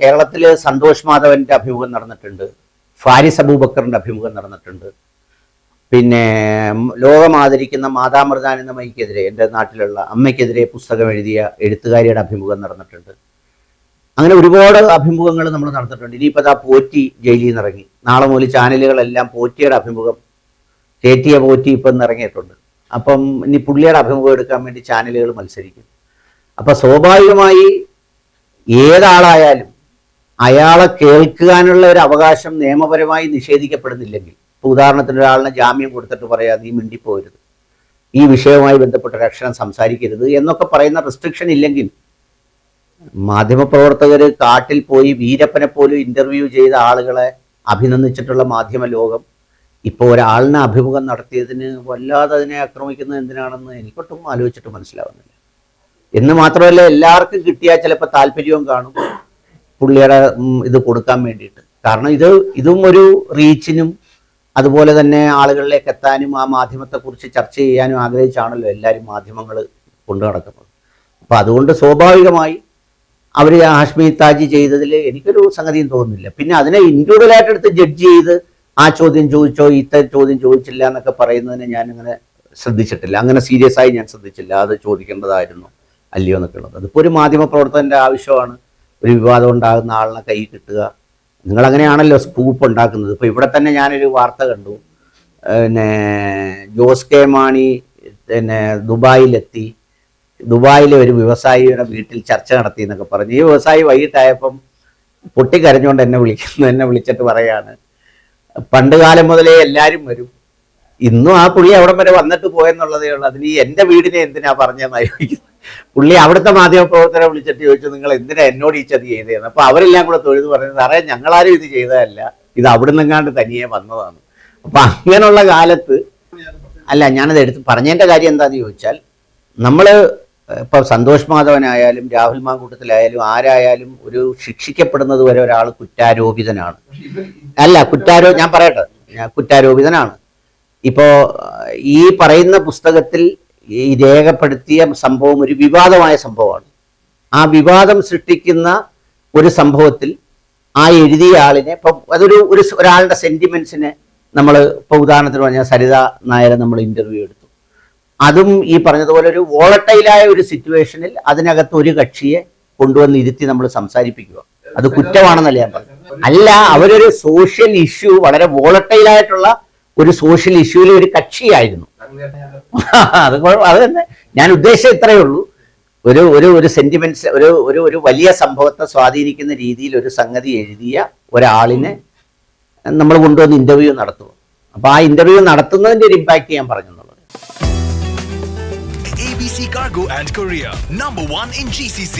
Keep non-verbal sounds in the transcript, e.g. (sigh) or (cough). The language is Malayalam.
കേരളത്തിൽ സന്തോഷ് മാധവന്റെ അഭിമുഖം നടന്നിട്ടുണ്ട് ഫാരിസ് അബൂബക്കറിന്റെ അഭിമുഖം നടന്നിട്ടുണ്ട്. പിന്നെ ലോകം ആദരിക്കുന്ന മാതാമൃതാനന്ദമയ്ക്കെതിരെ എന്റെ നാട്ടിലുള്ള അമ്മയ്ക്കെതിരെ പുസ്തകം എഴുതിയ എഴുത്തുകാരിയുടെ അഭിമുഖം നടന്നിട്ടുണ്ട്. അങ്ങനെ ഒരുപാട് അഭിമുഖങ്ങൾ നമ്മൾ നടന്നിട്ടുണ്ട്. ഇനിയിപ്പോൾ അതാ പോറ്റി ജയിലിൽ നിന്ന് ഇറങ്ങി. നാളെ മുതൽ ചാനലുകളെല്ലാം പോറ്റിയുടെ അഭിമുഖം ചേറ്റിയ പോറ്റി ഇപ്പം ഇറങ്ങിയിട്ടുണ്ട്. അപ്പം ഇനി പുള്ളിയുടെ അഭിമുഖം എടുക്കാൻ വേണ്ടി ചാനലുകൾ മത്സരിക്കും. അപ്പം സ്വാഭാവികമായി ഏതാളായാലും അയാളെ കേൾക്കാനുള്ള ഒരു അവകാശം നിയമപരമായി നിഷേധിക്കപ്പെടുന്നില്ലെങ്കിൽ ഇപ്പോൾ ഉദാഹരണത്തിന് ഒരാളിനെ ജാമ്യം കൊടുത്തിട്ട് പറയാ നീ മിണ്ടിപ്പോരുത്. ഈ വിഷയവുമായി ബന്ധപ്പെട്ട രക്ഷണം സംസാരിക്കരുത് എന്നൊക്കെ പറയുന്ന റെസ്ട്രിക്ഷൻ ഇല്ലെങ്കിൽ മാധ്യമപ്രവർത്തകർ കാട്ടിൽ പോയി വീരപ്പനെ പോലും ഇന്റർവ്യൂ ചെയ്ത ആളുകളെ അഭിനന്ദിച്ചിട്ടുള്ള മാധ്യമ ലോകം ഇപ്പോൾ ഒരാളിനെ അഭിമുഖം നടത്തിയതിന് വല്ലാതെ അതിനെ ആക്രമിക്കുന്നത് എന്തിനാണെന്ന് എനിക്കൊട്ടും ആലോചിച്ചിട്ട് മനസ്സിലാവുന്നില്ല. എന്ന് മാത്രമല്ല എല്ലാവർക്കും കിട്ടിയാൽ ചിലപ്പോൾ താല്പര്യവും കാണും. പുള്ളിയുടെ ഇത് കൊടുക്കാൻ വേണ്ടിയിട്ട്. കാരണം ഇത് ഇതും ഒരു റീച്ചിനും അതുപോലെ തന്നെ ആളുകളിലേക്ക് എത്താനും ആ മാധ്യമത്തെക്കുറിച്ച് ചർച്ച ചെയ്യാനും ആഗ്രഹിച്ചാണല്ലോ എല്ലാവരും മാധ്യമങ്ങൾ കൊണ്ടു നടക്കുന്നത്. അപ്പം അതുകൊണ്ട് സ്വാഭാവികമായി അവർ ഹാഷ്മി താജി ചെയ്തതിൽ എനിക്കൊരു സംഗതിയും തോന്നുന്നില്ല. പിന്നെ അതിനെ ഇൻഡിവിജ്വലായിട്ട് എടുത്ത് ജഡ്ജ് ചെയ്ത് ആ ചോദ്യം ചോദിച്ചോ ഇത്ത ചോദ്യം ചോദിച്ചില്ല എന്നൊക്കെ പറയുന്നതിനെ ഞാൻ അങ്ങനെ ശ്രദ്ധിച്ചിട്ടില്ല. അങ്ങനെ സീരിയസ് ആയി ഞാൻ ശ്രദ്ധിച്ചില്ല. അത് ചോദിക്കേണ്ടതായിരുന്നു അല്ലയോ എന്നൊക്കെ ഉള്ളത്. അതിപ്പോൾ ഒരു മാധ്യമ പ്രവർത്തകന്റെ ആവശ്യമാണ്. ഒരു വിവാദം ഉണ്ടാകുന്ന ആളിനെ കൈ കിട്ടുക. നിങ്ങൾ അങ്ങനെയാണല്ലോ സ്കൂപ്പ് ഉണ്ടാക്കുന്നത്. ഇപ്പോൾ ഇവിടെ തന്നെ ഞാനൊരു വാർത്ത കണ്ടു. പിന്നെ ജോസ് കെ മാണി പിന്നെ ദുബായിലെത്തി. ദുബായിലെ ഒരു വ്യവസായിയുടെ വീട്ടിൽ ചർച്ച നടത്തി എന്നൊക്കെ പറഞ്ഞു. ഈ വ്യവസായി വൈകിട്ടായപ്പം പൊട്ടിക്കരഞ്ഞുകൊണ്ട് എന്നെ വിളിക്കുന്നു എന്നെ വിളിച്ചിട്ട് പറയാണ് പണ്ട് കാലം മുതലേ എല്ലാവരും വരും. ഇന്നും ആ പുള്ളി അവിടം വരെ വന്നിട്ട് പോയെന്നുള്ളതേ ഉള്ളൂ. അതിന് എന്റെ വീടിനെ എന്തിനാ പറഞ്ഞു പുള്ളി അവിടുത്തെ മാധ്യമപ്രവർത്തകരെ വിളിച്ചിട്ട് ചോദിച്ചു നിങ്ങൾ എന്തിനാ എന്നോട് ഈ ചതി ചെയ്തതെന്ന്? അപ്പൊ അവരെല്ലാം കൂടെ തൊഴുത് പറഞ്ഞു സാറേ ഞങ്ങളാരും ഇത് ചെയ്തതല്ല. ഇത് അവിടെ നിന്നെങ്ങാണ്ട് തനിയെ വന്നതാണ്. അപ്പൊ അങ്ങനെയുള്ള കാലത്ത് അല്ല ഞാനത് എടുത്ത് പറഞ്ഞതിന്റെ കാര്യം എന്താന്ന് ചോദിച്ചാൽ നമ്മൾ ഇപ്പൊ സന്തോഷ് മാധവനായാലും രാഹുൽ മാങ്കൂട്ടത്തിലായാലും ആരായാലും ഒരു ശിക്ഷിക്കപ്പെടുന്നത് വരെ ഒരാൾ കുറ്റാരോപിതനാണ്. അല്ല കുറ്റാരോ ഞാൻ പറയട്ടെ കുറ്റാരോപിതനാണ്. ഇപ്പോ ഈ പറയുന്ന പുസ്തകത്തിൽ ഈ രേഖപ്പെടുത്തിയ സംഭവം ഒരു വിവാദമായ സംഭവമാണ്. ആ വിവാദം സൃഷ്ടിക്കുന്ന ഒരു സംഭവത്തിൽ ആ എഴുതിയ ആളിനെ ഇപ്പം അതൊരു ഒരു ഒരാളുടെ സെന്റിമെന്റ്സിനെ നമ്മൾ ഇപ്പോൾ ഉദാഹരണത്തിന് പറഞ്ഞാൽ സരിത നായരെ നമ്മൾ ഇന്റർവ്യൂ എടുത്തു. അതും ഈ പറഞ്ഞതുപോലെ ഒരു വോളട്ടൈലായ ഒരു സിറ്റുവേഷനിൽ അതിനകത്ത് ഒരു കക്ഷിയെ കൊണ്ടുവന്ന് ഇരുത്തി നമ്മൾ സംസാരിപ്പിക്കുക. അത് കുറ്റമാണെന്നല്ല ഞാൻ പറഞ്ഞു അല്ല അവരൊരു സോഷ്യൽ ഇഷ്യൂ വളരെ വോളട്ടൈലായിട്ടുള്ള ഒരു സോഷ്യൽ ഇഷ്യൂവിലെ ഒരു കക്ഷിയായിരുന്നു. (laughs) അത് അത് തന്നെ. ഞാൻ ഉദ്ദേശിച്ചത് ഇത്രയേ ഉള്ളൂ. ഒരു ഒരു ഒരു സെന്റിമെന്റ്സ് ഒരു ഒരു ഒരു വലിയ സംഭവത്തെ സ്വാധീനിക്കുന്ന രീതിയിൽ ഒരു സംഗതി എഴുതിയ ഒരാളിനെ നമ്മൾ കൊണ്ടുവന്ന് ഇന്റർവ്യൂ നടത്തുക അപ്പൊ ആ ഇന്റർവ്യൂ നടത്തുന്നതിന്റെ ഒരു ഇമ്പാക്ട് ഞാൻ പറഞ്ഞെന്നുള്ളത് ABC Cargo and Korea, number one in GCC.